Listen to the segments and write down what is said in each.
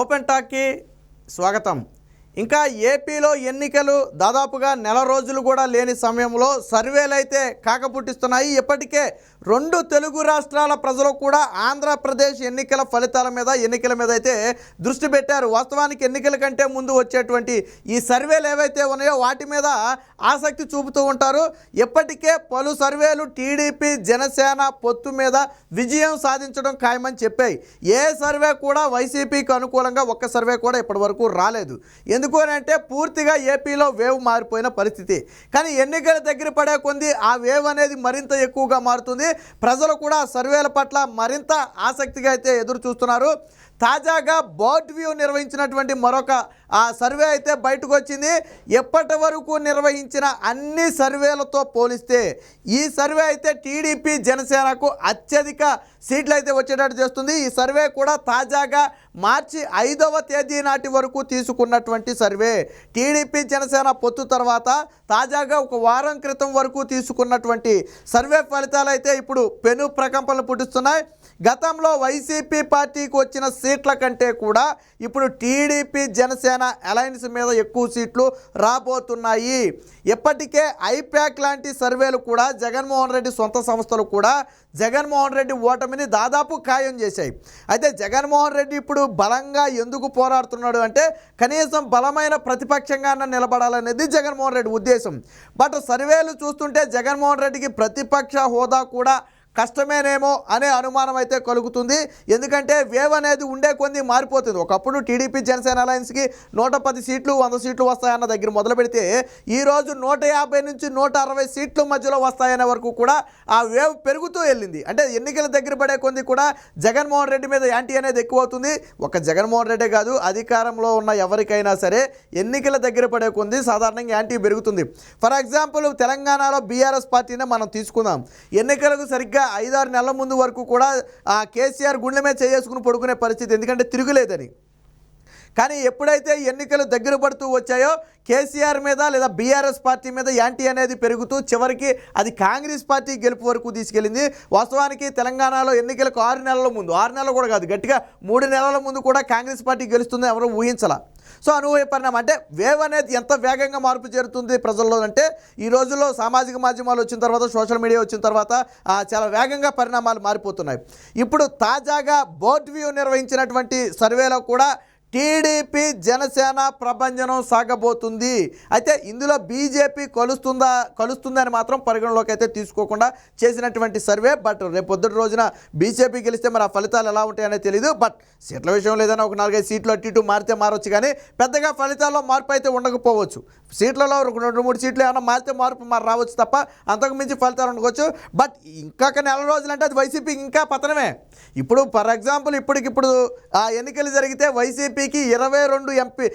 Open టాక్కి స్వాగతం. ఇంకా ఏపీలో ఎన్నికలు దాదాపుగా నెల రోజులు కూడా లేని సమయంలో సర్వేలు అయితే కాకపుట్టిస్తున్నాయి. ఇప్పటికే రెండు తెలుగు రాష్ట్రాల ప్రజలు కూడా ఆంధ్రప్రదేశ్ ఎన్నికల ఫలితాల మీద ఎన్నికల మీద అయితే దృష్టి పెట్టారు. వాస్తవానికి ఎన్నికల కంటే ముందు వచ్చేటువంటి ఈ సర్వేలు ఏవైతే ఉన్నాయో వాటి మీద ఆసక్తి చూపుతూ ఉంటారు. ఇప్పటికే పలు సర్వేలు టీడీపీ జనసేన పొత్తు మీద విజయం సాధించడం ఖాయమని చెప్పాయి. ఏ సర్వే కూడా వైసీపీకి అనుకూలంగా ఒక్క సర్వే కూడా ఇప్పటివరకు రాలేదు. ఎందుకు అంటే పూర్తిగా ఏపీలో వేవ్ మారిపోయిన పరిస్థితి. కానీ ఎన్నికల దగ్గర పడే కొంది ఆ వేవ్ అనేది మరింత ఎక్కువగా మారుతుంది. ప్రజలు కూడా సర్వేల పట్ల మరింత ఆసక్తిగా అయితే ఎదురు చూస్తున్నారు తాజాగా బర్డ్ వ్యూ నిర్వహించినటువంటి మరొక ఆ సర్వే అయితే బయటకు వచ్చింది ఎప్పటి వరకు నిర్వహించిన అన్ని సర్వేలతో పోలిస్తే ఈ సర్వే అయితే టీడీపీ జనసేనకు అత్యధిక సీట్లు అయితే వచ్చేటట్టు చేస్తుంది. ఈ సర్వే కూడా తాజాగా మార్చి ఐదవ తేదీ నాటి వరకు తీసుకున్నటువంటి సర్వే. టీడీపీ జనసేన పొత్తు తర్వాత తాజాగా ఒక వారం క్రితం వరకు తీసుకున్నటువంటి సర్వే ఫలితాలు అయితే ఇప్పుడు పెను ప్రకంపనలు పుట్టిస్తున్నాయి. గతంలో వైసీపీ పార్టీకి వచ్చిన సీట్ల కంటే కూడా ఇప్పుడు టీడీపీ జనసేన అలయన్స్ మీద ఎక్కువ సీట్లు రాబోతున్నాయి. ఇప్పటికే ఐప్యాక్ లాంటి సర్వేలు కూడా జగన్మోహన్ రెడ్డి సొంత సంస్థలు కూడా జగన్మోహన్ రెడ్డి ఓటమిని దాదాపు ఖాయం చేశాయి. అయితే జగన్మోహన్ రెడ్డి ఇప్పుడు బలంగా ఎందుకు పోరాడుతున్నాడు అంటే కనీసం బలమైన ప్రతిపక్షంగా నిలబడాలనేది జగన్మోహన్ రెడ్డి ఉద్దేశం. బట్ సర్వేలు చూస్తుంటే జగన్మోహన్ రెడ్డికి ప్రతిపక్ష హోదా కూడా కష్టమేనేమో అనే అనుమానం అయితే కలుగుతుంది. ఎందుకంటే వేవ్ అనేది ఉండే కొంది మారిపోతుంది. ఒకప్పుడు టీడీపీ జనసేన అలయన్స్కి నూట పది సీట్లు వంద సీట్లు వస్తాయన్న దగ్గర మొదలు పెడితే ఈరోజు నూట యాభై నుంచి నూట అరవై సీట్ల మధ్యలో వస్తాయనే వరకు కూడా ఆ వేవ్ పెరుగుతూ వెళ్ళింది. అంటే ఎన్నికల దగ్గర పడే కొంది కూడా జగన్మోహన్ రెడ్డి మీద యాంటీ అనేది ఎక్కువ అవుతుంది ఒక జగన్మోహన్ రెడ్డే కాదు అధికారంలో ఉన్న ఎవరికైనా సరే ఎన్నికల దగ్గర పడే కొంది సాధారణంగా యాంటీ పెరుగుతుంది. ఫర్ ఎగ్జాంపుల్ తెలంగాణలో బీఆర్ఎస్ పార్టీనే మనం తీసుకుందాం. ఎన్నికలకు సరిగ్గా ఐదారు నెలల ముందు వరకు కూడా కేసీఆర్ గుండె మీద చేసుకుని పడుకునే పరిస్థితి. ఎందుకంటే తిరుగులేదని. కానీ ఎప్పుడైతే ఎన్నికలు దగ్గర పడుతూ వచ్చాయో కేసీఆర్ మీద లేదా బీఆర్ఎస్ పార్టీ మీద యాంటీ అనేది పెరుగుతూ చివరికి అది కాంగ్రెస్ పార్టీ గెలుపు వరకు తీసుకెళ్ళింది. వాస్తవానికి తెలంగాణలో ఎన్నికలకు ఆరు నెలల ముందు ఆరు నెలలు కూడా కాదు గట్టిగా మూడు నెలల ముందు కూడా కాంగ్రెస్ పార్టీ గెలుస్తుంది ఎవరు ఊహించాల. సో అనుభవ పరిణామం అంటే వేవ్ అనేది ఎంత వేగంగా మార్పు చేరుతుంది ప్రజల్లో అంటే ఈ రోజుల్లో సామాజిక మాధ్యమాలు వచ్చిన తర్వాత సోషల్ మీడియా వచ్చిన తర్వాత చాలా వేగంగా పరిణామాలు మారిపోతున్నాయి. ఇప్పుడు తాజాగా బోర్డ్ వ్యూ నిర్వహించినటువంటి సర్వేలో కూడా టీడీపీ జనసేన ప్రభంజనం సాగబోతుంది. అయితే ఇందులో బీజేపీ కలుస్తుందా కలుస్తుందని మాత్రం పరిగణలోకి అయితే తీసుకోకుండా చేసినటువంటి సర్వే బట్ రేపు రోజున బీజేపీ గెలిస్తే మరి ఆ ఫలితాలు ఎలా ఉంటాయనే తెలియదు బట్ సీట్ల విషయంలో ఏదైనా ఒక నాలుగైదు సీట్లు అటు ఇటు మారితే మారొచ్చు కానీ పెద్దగా ఫలితాల్లో మార్పు అయితే ఉండకపోవచ్చు. సీట్లలో రెండు మూడు సీట్లు ఏమైనా మారితే మార్పు మరి రావచ్చు తప్ప అంతకు మించి ఫలితాలు ఉండవచ్చు బట్ ఇంకొక నెల రోజులు అంటే అది వైసీపీకి ఇంకా పతనమే. ఇప్పుడు ఫర్ ఎగ్జాంపుల్ ఇప్పటికిప్పుడు ఆ ఎన్నికలు జరిగితే వైసీపీ ఎంపీకి ఇరవై రెండు ఎంపీ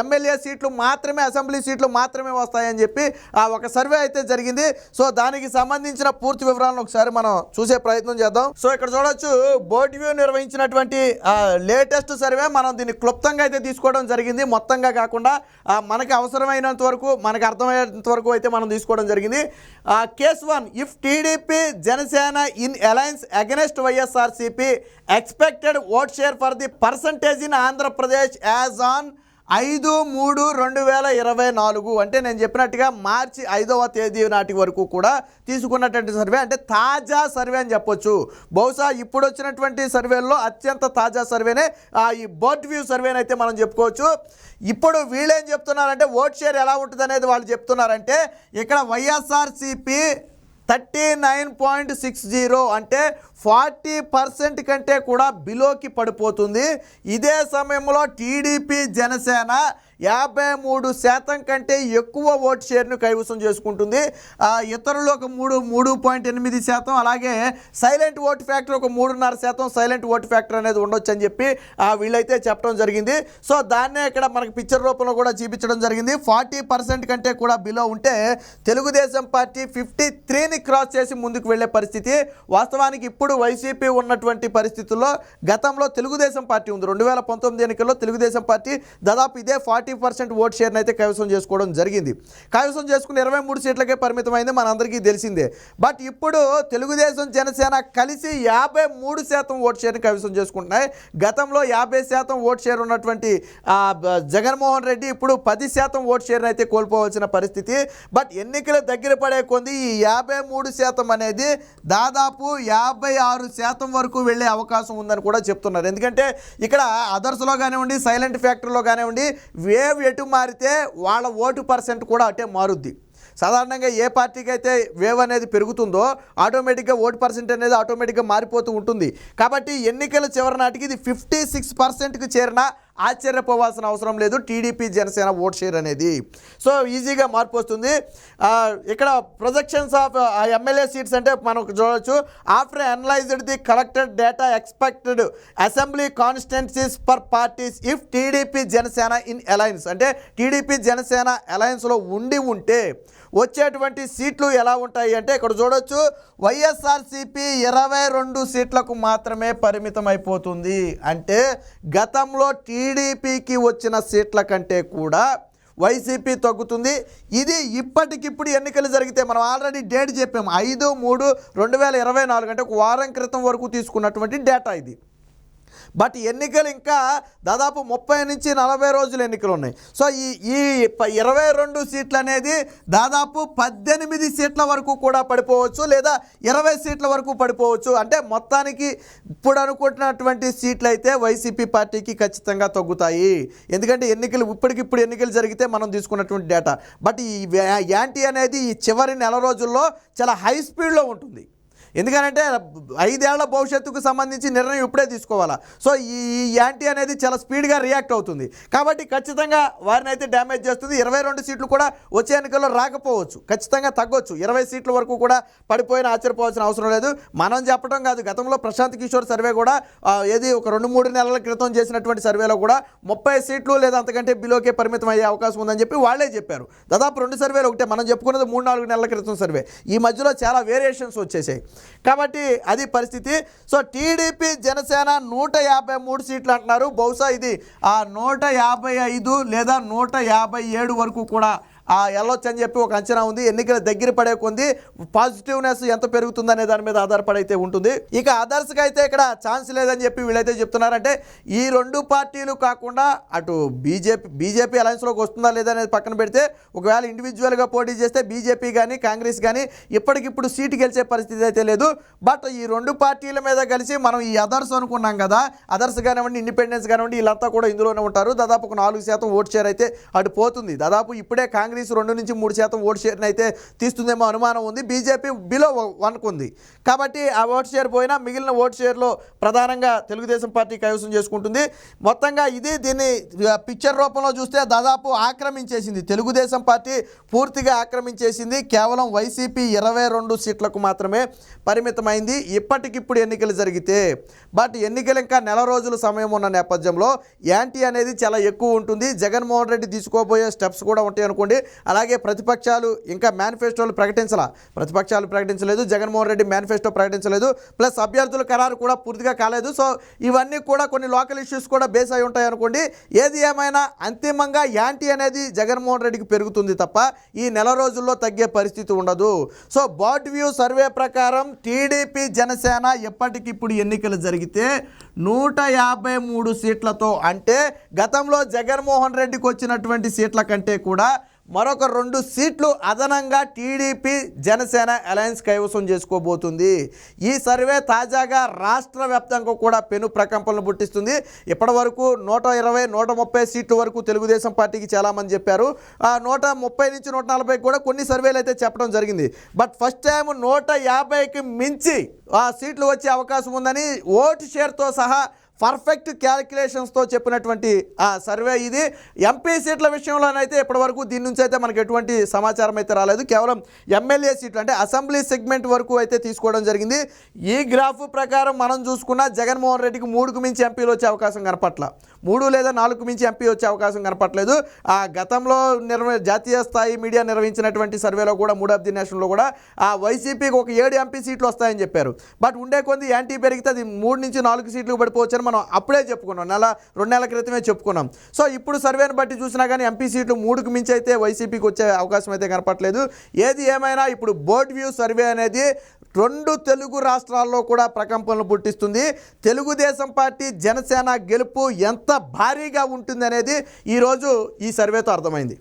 ఎమ్మెల్యే సీట్లు మాత్రమే అసెంబ్లీ సీట్లు మాత్రమే వస్తాయని చెప్పి ఆ ఒక సర్వే అయితే జరిగింది. సో దానికి సంబంధించిన పూర్తి వివరాలను ఒకసారి మనం చూసే ప్రయత్నం చేద్దాం. సో ఇక్కడ చూడొచ్చు బోర్డు వ్యూ నిర్వహించినటువంటి లేటెస్ట్ సర్వే మనం దీన్ని క్లుప్తంగా అయితే తీసుకోవడం జరిగింది. మొత్తంగా కాకుండా మనకి అవసరమైనంత వరకు మనకు అర్థమయ్యేంత వరకు అయితే మనం తీసుకోవడం జరిగింది. Case one if TDP Janasena in alliance against YSRCP expected vote share for the percentage in Andhra Pradesh as on ఐదు మూడు రెండు వేల ఇరవై నాలుగు అంటే నేను చెప్పినట్టుగా మార్చి ఐదవ తేదీ నాటి వరకు కూడా తీసుకున్నటువంటి సర్వే అంటే తాజా సర్వే అని చెప్పొచ్చు. బహుశా ఇప్పుడు వచ్చినటువంటి సర్వేల్లో అత్యంత తాజా సర్వేనే ఈ బర్డ్ వ్యూ సర్వేని అయితే మనం చెప్పుకోవచ్చు. ఇప్పుడు వీళ్ళేం చెప్తున్నారంటే ఓట్ షేర్ ఎలా ఉంటుంది అనేది వాళ్ళు చెప్తున్నారంటే ఇక్కడ YSRCP thirty nine point six zero అంటే ఫార్టీ పర్సెంట్ కంటే కూడా బిలోకి పడిపోతుంది. ఇదే సమయంలో టీడీపీ జనసేన యాభై మూడు శాతం కంటే ఎక్కువ ఓటు షేర్ను కైవసం చేసుకుంటుంది. ఆ, ఇతరులు ఒక మూడు మూడు పాయింట్ ఎనిమిది శాతం అలాగే సైలెంట్ ఓట్ ఫ్యాక్టర్ ఒక మూడున్నర శాతం సైలెంట్ ఓట్ ఫ్యాక్టర్ అనేది ఉండొచ్చు అని చెప్పి వీళ్ళైతే చెప్పడం జరిగింది. సో దాన్నే ఇక్కడ మనకి పిక్చర్ రూపంలో కూడా చూపించడం జరిగింది. ఫార్టీ పర్సెంట్ కంటే కూడా బిలో ఉంటే తెలుగుదేశం పార్టీ ఫిఫ్టీ త్రీని క్రాస్ చేసి ముందుకు వెళ్ళే పరిస్థితి. వాస్తవానికి ఇప్పుడు వైసీపీ ఉన్నటువంటి పరిస్థితుల్లో గతంలో తెలుగుదేశం పార్టీ ఉంది. రెండు వేల పంతొమ్మిది ఎన్నికల్లో తెలుగుదేశం పార్టీ దాదాపు ఇదే ఫార్టీ ఫార్టీ పర్సెంట్ ఓట్ షేర్ని అయితే కైవసం చేసుకోవడం జరిగింది. కైవసం చేసుకుని ఇరవై మూడు సీట్లకే పరిమితమైంది మనందరికీ తెలిసిందే. బట్ ఇప్పుడు తెలుగుదేశం జనసేన కలిసి యాభై మూడు శాతం ఓట్ షేర్ని కైవసం చేసుకుంటున్నాయి. గతంలో యాభై శాతం ఓట్ షేర్ ఉన్నటువంటి జగన్మోహన్ రెడ్డి ఇప్పుడు పది శాతం ఓట్ షేర్ని అయితే కోల్పోవాల్సిన పరిస్థితి. బట్ ఎన్నికల దగ్గర పడే కొంది ఈ యాభై మూడు శాతం అనేది దాదాపు యాభై ఆరు శాతం వరకు వెళ్ళే అవకాశం ఉందని కూడా చెప్తున్నారు. ఎందుకంటే ఇక్కడ అదర్స్లో కానివ్వండి సైలెంట్ ఫ్యాక్టరీలో కానివ్వండి వేవ్ ఎటు మారితే వాళ్ళ ఓటు పర్సెంట్ కూడా అటే మారుద్ది. సాధారణంగా ఏ పార్టీకి అయితే వేవ్ అనేది పెరుగుతుందో ఆటోమేటిక్గా ఓటు పర్సెంట్ అనేది ఆటోమేటిక్గా మారిపోతూ ఉంటుంది. కాబట్టి ఎన్నికల చివరి నాటికి ఇది ఫిఫ్టీ సిక్స్ పర్సెంట్కి చేరిన ఆశ్చర్యపోవాల్సిన అవసరం లేదు. టీడీపీ జనసేన ఓట్ షేర్ అనేది. సో ఈజీగా మార్పు వస్తుంది. ఇక్కడ ప్రొజెక్షన్స్ ఆఫ్ ఎమ్మెల్యే సీట్స్ అంటే మనం చూడవచ్చు after analysed the collected data expected assembly constituencies per parties if TDP Janasena in alliance అంటే టీడీపీ జనసేన అలయన్స్లో ఉండి ఉంటే వచ్చేటువంటి సీట్లు ఎలా ఉంటాయి అంటే ఇక్కడ చూడొచ్చు. వైఎస్ఆర్సీపీ ఇరవై రెండు సీట్లకు మాత్రమే పరిమితం అయిపోతుంది అంటే గతంలో టీ టీడీపీకి వచ్చిన సీట్ల కంటే కూడా వైసీపీ తగ్గుతుంది. ఇది ఇప్పటికిప్పుడు ఎన్నికలు జరిగితే మనం ఆల్రెడీ డేట్ చెప్పాము ఐదు మూడు రెండు వేల ఇరవై నాలుగు అంటే ఒక వారం క్రితం వరకు తీసుకున్నటువంటి డేటా ఇది. బట్ ఎన్నికలు ఇంకా దాదాపు ముప్పై నుంచి నలభై రోజులు ఎన్నికలు ఉన్నాయి. సో ఈ ఈ ఇరవై రెండు సీట్లు అనేది దాదాపు పద్దెనిమిది సీట్ల వరకు కూడా పడిపోవచ్చు లేదా ఇరవై సీట్ల వరకు పడిపోవచ్చు. అంటే మొత్తానికి ఇప్పుడు అనుకుంటున్నటువంటి సీట్లు అయితే వైసీపీ పార్టీకి ఖచ్చితంగా తగ్గుతాయి. ఎందుకంటే ఎన్నికలు ఇప్పటికిప్పుడు ఎన్నికలు జరిగితే మనం తీసుకున్నటువంటి డేటా. బట్ ఈ యాంటీ అనేది ఈ చివరి నెల రోజుల్లో చాలా హై స్పీడ్లో ఉంటుంది. ఎందుకంటే ఐదేళ్ళ భవిష్యత్తుకు సంబంధించి నిర్ణయం ఇప్పుడే తీసుకోవాలా. సో ఈ యాంటీ అనేది చాలా స్పీడ్గా రియాక్ట్ అవుతుంది. కాబట్టి ఖచ్చితంగా వారిని అయితే డ్యామేజ్ చేస్తుంది. ఇరవై రెండు సీట్లు కూడా వచ్చే ఎన్నికల్లో రాకపోవచ్చు. ఖచ్చితంగా తగ్గొచ్చు. ఇరవై సీట్ల వరకు కూడా పడిపోయిన ఆశ్చర్యపోవాల్సిన అవసరం లేదు. మనం చెప్పడం కాదు. గతంలో ప్రశాంత్ కిషోర్ సర్వే కూడా ఏది ఒక రెండు మూడు నెలల క్రితం చేసినటువంటి సర్వేలో కూడా ముప్పై సీట్లు లేదా అంతకంటే బిలోకే పరిమితం అయ్యే అవకాశం ఉందని చెప్పి వాళ్ళే చెప్పారు. దాదాపు రెండు సర్వేలు ఒకటే. మనం చెప్పుకున్నది మూడు నాలుగు నెలల క్రితం సర్వే. ఈ మధ్యలో చాలా వేరియేషన్స్ వచ్చేసాయి. కాబట్టి అది పరిస్థితి. సో టీడీపీ జనసేన నూట యాభై మూడు సీట్లు అంటున్నారు. బహుశా ఇది ఆ నూట యాభై ఐదు లేదా నూట యాభై ఏడు వరకు కూడా వెళ్ళొచ్చు అని చెప్పి ఒక అంచనా ఉంది. ఎన్నికల దగ్గర పడే కొంది పాజిటివ్నెస్ ఎంత పెరుగుతుందనే దాని మీద ఆధారపడి అయితే ఉంటుంది. ఇక ఆదర్శకు అయితే ఇక్కడ ఛాన్స్ లేదని చెప్పి వీళ్ళైతే చెప్తున్నారంటే ఈ రెండు పార్టీలు కాకుండా అటు బీజేపీ బీజేపీ అలయన్స్లోకి వస్తుందా లేదా అనేది పక్కన పెడితే ఒకవేళ ఇండివిజువల్గా పోటీ చేస్తే బీజేపీ కానీ కాంగ్రెస్ కానీ ఇప్పటికిప్పుడు సీటు గెలిచే పరిస్థితి అయితే లేదు. బట్ ఈ రెండు పార్టీల మీద కలిసి మనం ఈ అదర్స్ అనుకున్నాం కదా అదర్స్ కానివ్వండి ఇండిపెండెన్స్ కానివ్వండి వీళ్ళంతా కూడా ఇందులోనే ఉంటారు. దాదాపు ఒక నాలుగు శాతం ఓట్ షేర్ అయితే అటు పోతుంది. దాదాపు ఇప్పుడే కాంగ్రెస్ రెండు నుంచి మూడు శాతం ఓట్ షేర్ని అయితే తీస్తుందేమో అనుమానం ఉంది. బీజేపీ బిలో వన్కు ఉంది కాబట్టి ఆ ఓట్ షేర్ పోయినా మిగిలిన ఓట్ షేర్లో ప్రధానంగా తెలుగుదేశం పార్టీ కైవసం చేసుకుంటుంది. మొత్తంగా ఇది దీన్ని పిక్చర్ రూపంలో చూస్తే దాదాపు ఆక్రమించేసింది. తెలుగుదేశం పార్టీ పూర్తిగా ఆక్రమించేసింది. కేవలం వైసీపీ ఇరవై రెండు సీట్లకు మాత్రమే పరిమితమైంది. ఇప్పటికిప్పుడు ఎన్నికలు జరిగితే బట్ ఎన్నికలు ఇంకా నెల రోజుల సమయం ఉన్న నేపథ్యంలో యాంటీ అనేది చాలా ఎక్కువ ఉంటుంది. జగన్మోహన్ రెడ్డి తీసుకోబోయే స్టెప్స్ కూడా ఉంటాయి అనుకోండి. అలాగే ప్రతిపక్షాలు ఇంకా మేనిఫెస్టోలు ప్రకటించాల. ప్రతిపక్షాలు ప్రకటించలేదు జగన్మోహన్ రెడ్డి మేనిఫెస్టో ప్రకటించలేదు ప్లస్ అభ్యర్థుల ఖరారు కూడా పూర్తిగా కాలేదు. సో ఇవన్నీ కూడా కొన్ని లోకల్ ఇష్యూస్ కూడా బేస్ అయి ఉంటాయి అనుకోండి. ఏది ఏమైనా అంతిమంగా యాంటీ అనేది జగన్మోహన్ రెడ్డికి పెరుగుతుంది తప్ప ఈ నెల రోజుల్లో తగ్గే పరిస్థితి ఉండదు. సో బాట్ వ్యూ సర్వే ప్రకారం టీడీపీ జనసేన ఎప్పటికిప్పుడు ఎన్నికలు జరిగితే నూట యాభై మూడు సీట్లతో అంటే గతంలో జగన్మోహన్ రెడ్డికి వచ్చినటువంటి సీట్ల కంటే కూడా మరొక రెండు సీట్లు అదనంగా టీడీపీ జనసేన అలయన్స్ కైవసం చేసుకోబోతుంది. ఈ సర్వే తాజాగా రాష్ట్ర వ్యాప్తంగా కూడా పెను ప్రకంపనలు పుట్టిస్తుంది. ఇప్పటివరకు నూట ఇరవై నూట ముప్పై సీట్ల వరకు తెలుగుదేశం పార్టీకి చాలామంది చెప్పారు. ఆ నూట ముప్పై నుంచి నూట నలభై కూడా కొన్ని సర్వేలు అయితే చెప్పడం జరిగింది. బట్ ఫస్ట్ టైం నూట యాభైకి మించి ఆ సీట్లు వచ్చే అవకాశం ఉందని ఓటు షేర్తో సహా పర్ఫెక్ట్ క్యాలిక్యులేషన్స్తో చెప్పినటువంటి ఆ సర్వే ఇది. ఎంపీ సీట్ల విషయంలోనైతే ఇప్పటివరకు దీని నుంచి అయితే మనకు ఎటువంటి సమాచారం అయితే రాలేదు. కేవలం ఎమ్మెల్యే సీట్లు అంటే అసెంబ్లీ సెగ్మెంట్ వరకు అయితే తీసుకోవడం జరిగింది. ఈ గ్రాఫ్ ప్రకారం మనం చూసుకున్న జగన్మోహన్ రెడ్డికి మూడుకు మించి ఎంపీలు వచ్చే అవకాశం కనపట్ల. మూడు లేదా నాలుగు మించి ఎంపీ వచ్చే అవకాశం కనపట్లేదు ఆ గతంలో నిర్వ జాతీయ స్థాయి మీడియా నిర్వహించినటువంటి సర్వేలో కూడా మూడు ఆఫ్ ది నేషన్లో కూడా ఆ వైసీపీకి ఒక ఏడు ఎంపీ సీట్లు వస్తాయని చెప్పారు. బట్ ఉండే కొద్ది యాంటీ పెరిగితే అది మూడు నుంచి నాలుగు సీట్లు పడిపోవచ్చని మనం అప్పుడే చెప్పుకున్నాం. నెల రెండు నెలల క్రితమే చెప్పుకున్నాం. సో ఇప్పుడు సర్వేని బట్టి చూసినా కానీ ఎంపీ సీట్లు మూడుకు మించి అయితే వైసీపీకి వచ్చే అవకాశం అయితే కనపట్లేదు ఏది ఏమైనా ఇప్పుడు బోర్డ్ వ్యూ సర్వే అనేది రెండు తెలుగు రాష్ట్రాల్లో కూడా ప్రకంపనలు పుట్టిస్తుంది. తెలుగుదేశం పార్టీ జనసేన గెలుపు ఎంత భారీగా ఉంటుంది అనేది ఈరోజు ఈ సర్వేతో అర్థమైంది.